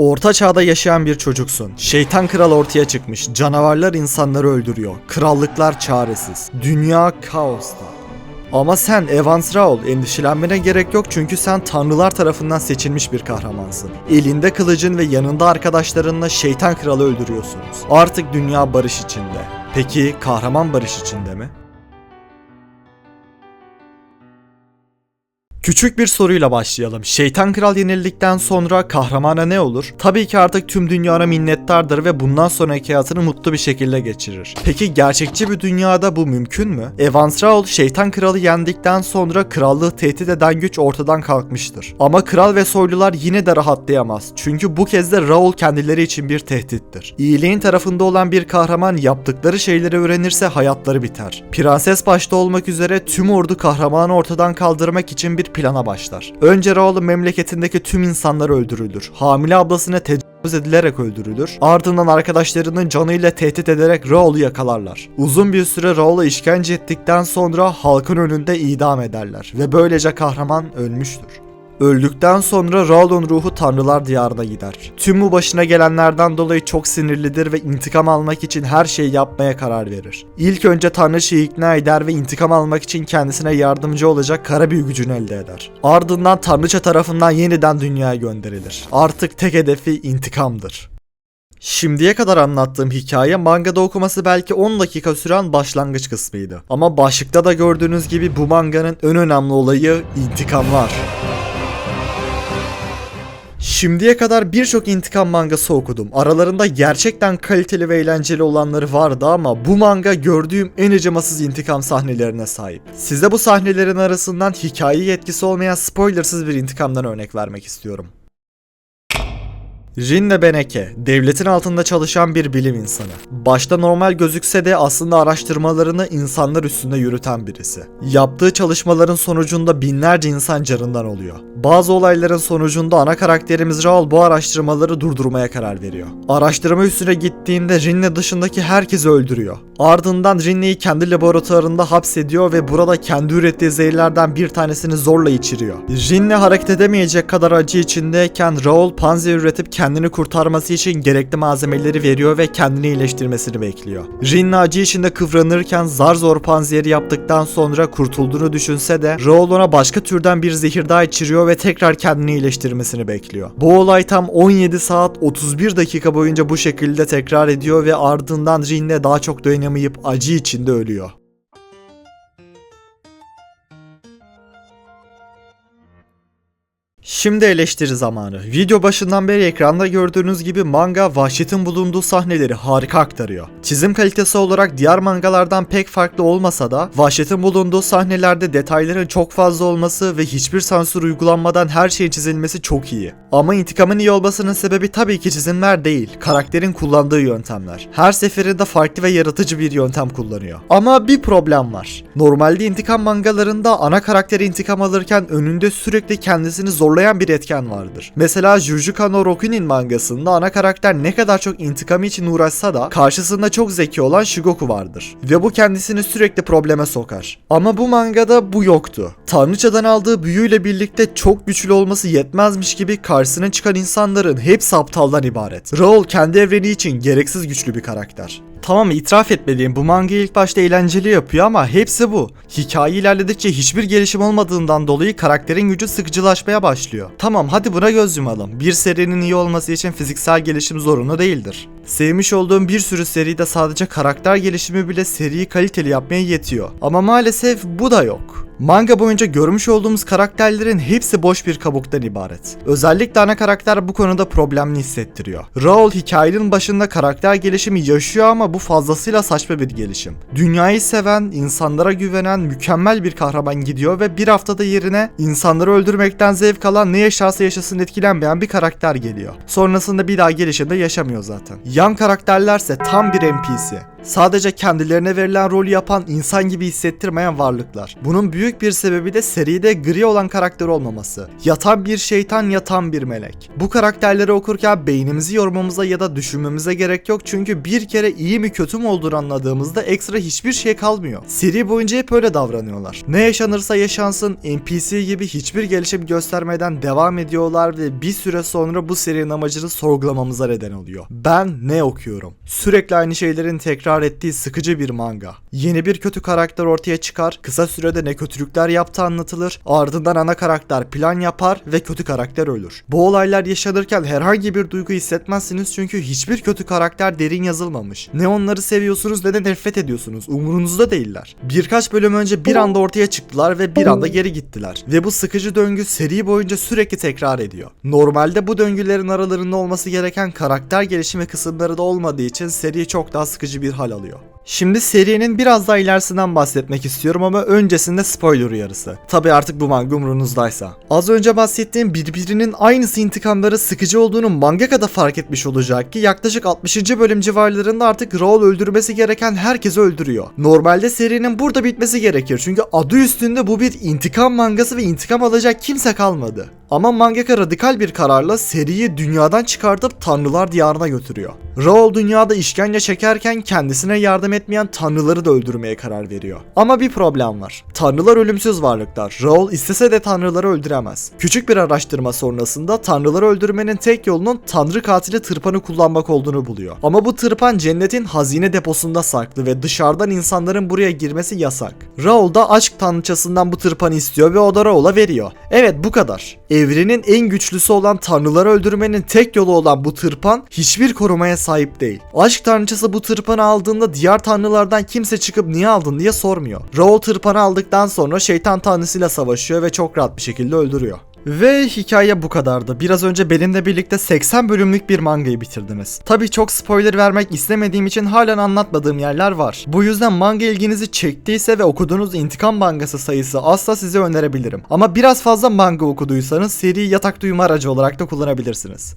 Orta çağda yaşayan bir çocuksun. Şeytan kral ortaya çıkmış. Canavarlar insanları öldürüyor. Krallıklar çaresiz. Dünya kaosta. Ama sen Evans Raoul endişelenmene gerek yok çünkü sen tanrılar tarafından seçilmiş bir kahramansın. Elinde kılıcın ve yanında arkadaşlarınla şeytan kralı öldürüyorsunuz. Artık dünya barış içinde. Peki kahraman barış içinde mi? Küçük bir soruyla başlayalım. Şeytan Kral yenildikten sonra kahramana ne olur? Tabii ki artık tüm dünyana minnettardır ve bundan sonraki hayatını mutlu bir şekilde geçirir. Peki gerçekçi bir dünyada bu mümkün mü? Evans Raoul Şeytan Kral'ı yendikten sonra krallığı tehdit eden güç ortadan kalkmıştır. Ama kral ve soylular yine de rahatlayamaz. Çünkü bu kez de Raoul kendileri için bir tehdittir. İyiliğin tarafında olan bir kahraman yaptıkları şeyleri öğrenirse hayatları biter. Prenses başta olmak üzere tüm ordu kahramanı ortadan kaldırmak için bir plana başlar. Önce Raoul memleketindeki tüm insanlar öldürülür. Hamile ablasına tecavüz edilerek öldürülür. Ardından arkadaşlarının canıyla tehdit ederek Raoul'u yakalarlar. Uzun bir süre Raoul'a işkence ettikten sonra halkın önünde idam ederler ve böylece kahraman ölmüştür. Öldükten sonra Raul'un ruhu tanrılar diyarına gider. Tüm bu başına gelenlerden dolayı çok sinirlidir ve intikam almak için her şeyi yapmaya karar verir. İlk önce tanrıçayı ikna eder ve intikam almak için kendisine yardımcı olacak kara büyü gücünü elde eder. Ardından tanrıça tarafından yeniden dünyaya gönderilir. Artık tek hedefi intikamdır. Şimdiye kadar anlattığım hikaye mangada okuması belki 10 dakika süren başlangıç kısmıydı. Ama başlıkta da gördüğünüz gibi bu manganın en önemli olayı intikamlar. Şimdiye kadar birçok intikam mangası okudum. Aralarında gerçekten kaliteli ve eğlenceli olanları vardı ama bu manga gördüğüm en acımasız intikam sahnelerine sahip. Size bu sahnelerin arasından hikaye etkisi olmayan spoilersız bir intikamdan örnek vermek istiyorum. Rinne Beneke, devletin altında çalışan bir bilim insanı. Başta normal gözükse de aslında araştırmalarını insanlar üstünde yürüten birisi. Yaptığı çalışmaların sonucunda binlerce insan canından oluyor. Bazı olayların sonucunda ana karakterimiz Raul bu araştırmaları durdurmaya karar veriyor. Araştırma üstüne gittiğinde Rinne dışındaki herkesi öldürüyor. Ardından Rinne'yi kendi laboratuvarında hapsediyor ve burada kendi ürettiği zehirlerden bir tanesini zorla içiriyor. Rinne hareket edemeyecek kadar acı içindeyken Raul panzer üretip kendini kurtarması için gerekli malzemeleri veriyor ve kendini iyileştirmesini bekliyor. Rinne acı içinde kıvranırken zar zor panzeri yaptıktan sonra kurtulduğunu düşünse de Raul ona başka türden bir zehir daha içiriyor ve tekrar kendini iyileştirmesini bekliyor. Bu olay tam 17 saat 31 dakika boyunca bu şekilde tekrar ediyor ve ardından Rinne daha çok dayanamayıp acı içinde ölüyor. Şimdi eleştiri zamanı. Video başından beri ekranda gördüğünüz gibi manga vahşetin bulunduğu sahneleri harika aktarıyor. Çizim kalitesi olarak diğer mangalardan pek farklı olmasa da vahşetin bulunduğu sahnelerde detayların çok fazla olması ve hiçbir sansür uygulanmadan her şeyin çizilmesi çok iyi. Ama intikamın iyi olmasının sebebi tabii ki çizimler değil, karakterin kullandığı yöntemler. Her seferinde farklı ve yaratıcı bir yöntem kullanıyor. Ama bir problem var. Normalde intikam mangalarında ana karakter intikam alırken önünde sürekli kendisini zorlayan bir etken vardır. Mesela Jujutsu no Rokunin mangasında ana karakter ne kadar çok intikamı için uğraşsa da karşısında çok zeki olan Shigoku vardır. Ve bu kendisini sürekli probleme sokar. Ama bu mangada bu yoktu. Tanrıçadan aldığı büyüyle birlikte çok güçlü olması yetmezmiş gibi karşısına çıkan insanların hepsi aptaldan ibaret. Raul kendi evreni için gereksiz güçlü bir karakter. Tamam itiraf etmeliyim bu manga ilk başta eğlenceli yapıyor ama hepsi bu. Hikaye ilerledikçe hiçbir gelişim olmadığından dolayı karakterin gücü sıkıcılaşmaya başlıyor. Tamam hadi buna göz yumalım. Bir serinin iyi olması için fiziksel gelişim zorunlu değildir. Sevmiş olduğum bir sürü seride sadece karakter gelişimi bile seriyi kaliteli yapmaya yetiyor. Ama maalesef bu da yok. Manga boyunca görmüş olduğumuz karakterlerin hepsi boş bir kabuktan ibaret. Özellikle ana karakter bu konuda problemli hissettiriyor. Raul hikayenin başında karakter gelişimi yaşıyor ama bu fazlasıyla saçma bir gelişim. Dünyayı seven, insanlara güvenen, mükemmel bir kahraman gidiyor ve bir haftada yerine insanları öldürmekten zevk alan ne yaşarsa yaşasın etkilenmeyen bir karakter geliyor. Sonrasında bir daha gelişimde yaşamıyor zaten. Yan karakterlerse tam bir NPC. Sadece kendilerine verilen rolü yapan insan gibi hissettirmeyen varlıklar. Bunun büyük bir sebebi de seride gri olan karakter olmaması. Yatan bir şeytan yatan bir melek. Bu karakterleri okurken beynimizi yormamıza ya da düşünmemize gerek yok çünkü bir kere iyi mi kötü mü olduğunu anladığımızda ekstra hiçbir şey kalmıyor. Seri boyunca hep öyle davranıyorlar. Ne yaşanırsa yaşansın NPC gibi hiçbir gelişim göstermeden devam ediyorlar ve bir süre sonra bu serinin amacını sorgulamamıza neden oluyor. Ben ne okuyorum? Sürekli aynı şeylerin tekrar ettiği sıkıcı bir manga. Yeni bir kötü karakter ortaya çıkar, kısa sürede ne kötülükler yaptığı anlatılır, ardından ana karakter plan yapar ve kötü karakter ölür. Bu olaylar yaşanırken herhangi bir duygu hissetmezsiniz çünkü hiçbir kötü karakter derin yazılmamış. Ne onları seviyorsunuz ne de nefret ediyorsunuz. Umurunuzda değiller. Birkaç bölüm önce bir anda ortaya çıktılar ve bir anda geri gittiler. Ve bu sıkıcı döngü seri boyunca sürekli tekrar ediyor. Normalde bu döngülerin aralarında olması gereken karakter gelişimi kısımları da olmadığı için seri çok daha sıkıcı bir hal alıyor. Şimdi serinin biraz daha ilerisinden bahsetmek istiyorum ama öncesinde spoiler uyarısı. Tabi artık bu manga umrunuzdaysa. Az önce bahsettiğim birbirinin aynısı intikamları sıkıcı olduğunu mangaka da fark etmiş olacak ki yaklaşık 60. bölüm civarlarında artık Raoul öldürmesi gereken herkesi öldürüyor. Normalde serinin burada bitmesi gerekir çünkü adı üstünde bu bir intikam mangası ve intikam alacak kimse kalmadı. Ama mangaka radikal bir kararla seriyi dünyadan çıkartıp tanrılar diyarına götürüyor. Raoul dünyada işkence çekerken kendisine yardım etmeyen tanrıları da öldürmeye karar veriyor. Ama bir problem var. Tanrılar ölümsüz varlıklar. Raoul istese de tanrıları öldüremez. Küçük bir araştırma sonrasında tanrıları öldürmenin tek yolunun tanrı katili tırpanı kullanmak olduğunu buluyor. Ama bu tırpan cennetin hazine deposunda saklı ve dışarıdan insanların buraya girmesi yasak. Raoul da aşk tanrıçasından bu tırpanı istiyor ve o da Raoul'a veriyor. Evet bu kadar. Evrenin en güçlüsü olan tanrıları öldürmenin tek yolu olan bu tırpan hiçbir korumaya sahip değil. Aşk tanrıçası bu tırpanı aldığında diğer tanrılardan kimse çıkıp niye aldın diye sormuyor. Raoul tırpanı aldıktan sonra şeytan tanrısıyla savaşıyor ve çok rahat bir şekilde öldürüyor. Ve hikaye bu kadardı. Biraz önce benimle birlikte 80 bölümlük bir mangayı bitirdiniz. Tabi çok spoiler vermek istemediğim için halen anlatmadığım yerler var. Bu yüzden manga ilginizi çektiyse ve okuduğunuz intikam mangası sayısı asla size önerebilirim. Ama biraz fazla manga okuduysanız seriyi yatak uyuma aracı olarak da kullanabilirsiniz.